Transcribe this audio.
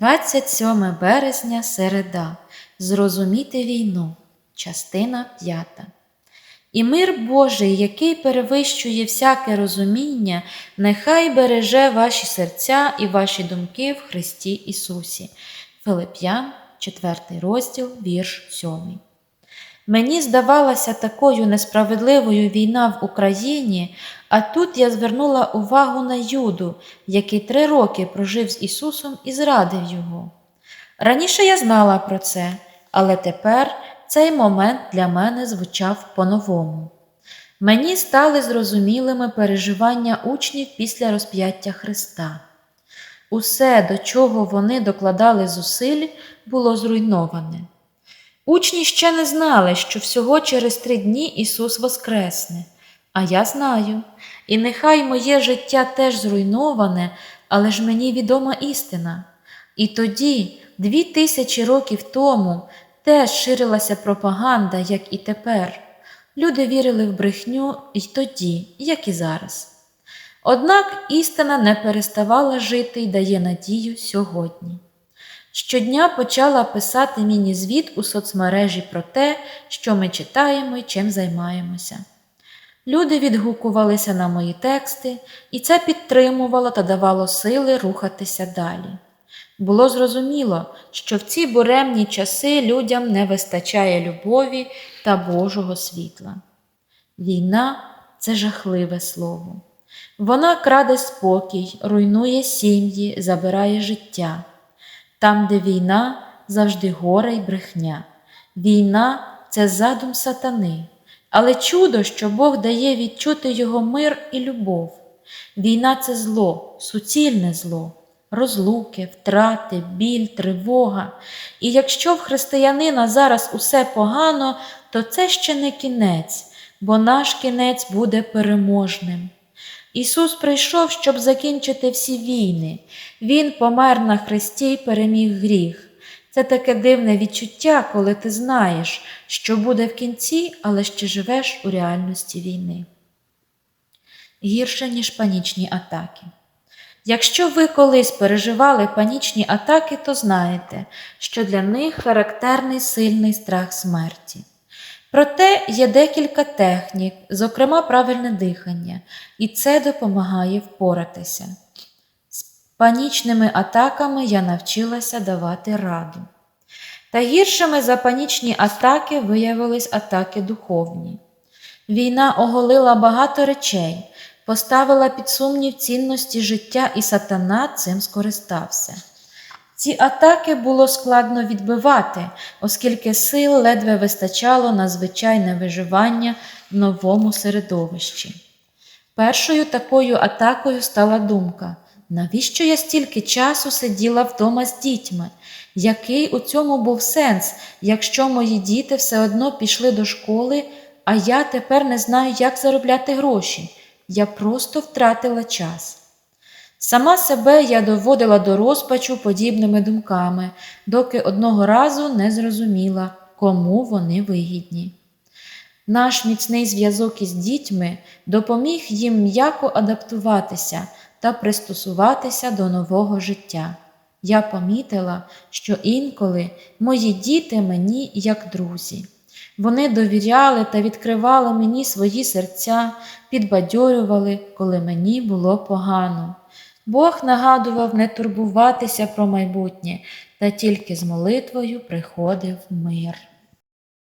27 березня середа. Зрозуміти війну. Частина 5. І мир Божий, який перевищує всяке розуміння, нехай береже ваші серця і ваші думки в Христі Ісусі. Филип'ян, 4 розділ, вірш 7. Мені здавалася такою несправедливою війна в Україні, а тут я звернула увагу на Юду, який три роки прожив з Ісусом і зрадив Його. Раніше я знала про це, але тепер цей момент для мене звучав по-новому. Мені стали зрозумілими переживання учнів після розп'яття Христа. Усе, до чого вони докладали зусиль, було зруйноване. Учні ще не знали, що всього через три дні Ісус Воскресне, а я знаю, і нехай моє життя теж зруйноване, але ж мені відома істина. І тоді, дві тисячі років тому, теж ширилася пропаганда, як і тепер. Люди вірили в брехню і тоді, як і зараз. Однак істина не переставала жити і дає надію сьогодні. Щодня почала писати міні-звіт у соцмережі про те, що ми читаємо і чим займаємося. Люди відгукувалися на мої тексти, і це підтримувало та давало сили рухатися далі. Було зрозуміло, що в ці буремні часи людям не вистачає любові та Божого світла. Війна це жахливе слово. Вона краде спокій, руйнує сім'ї, забирає життя. Там, де війна, завжди горе й брехня. Війна це задум сатани, але чудо, що Бог дає відчути його мир і любов. Війна це зло, суцільне зло, розлуки, втрати, біль, тривога. І якщо в християнина зараз усе погано, то це ще не кінець, бо наш кінець буде переможним. Ісус прийшов, щоб закінчити всі війни. Він помер на хресті й переміг гріх. Це таке дивне відчуття, коли ти знаєш, що буде в кінці, але ще живеш у реальності війни. Гірше, ніж панічні атаки. Якщо ви колись переживали панічні атаки, то знаєте, що для них характерний сильний страх смерті. Проте є декілька технік, зокрема правильне дихання, і це допомагає впоратися. З панічними атаками я навчилася давати раду. Та гіршими за панічні атаки виявились атаки духовні. Війна оголила багато речей, поставила під сумнів цінності життя, і сатана цим скористався. Ці атаки було складно відбивати, оскільки сил ледве вистачало на звичайне виживання в новому середовищі. Першою такою атакою стала думка, навіщо я стільки часу сиділа вдома з дітьми? Який у цьому був сенс, якщо мої діти все одно пішли до школи, а я тепер не знаю, як заробляти гроші? Я просто втратила час. Сама себе я доводила до розпачу подібними думками, доки одного разу не зрозуміла, кому вони вигідні. Наш міцний зв'язок із дітьми допоміг їм м'яко адаптуватися та пристосуватися до нового життя. Я помітила, що інколи мої діти мені як друзі. Вони довіряли та відкривали мені свої серця, підбадьорювали, коли мені було погано. Бог нагадував не турбуватися про майбутнє, та тільки з молитвою приходив мир.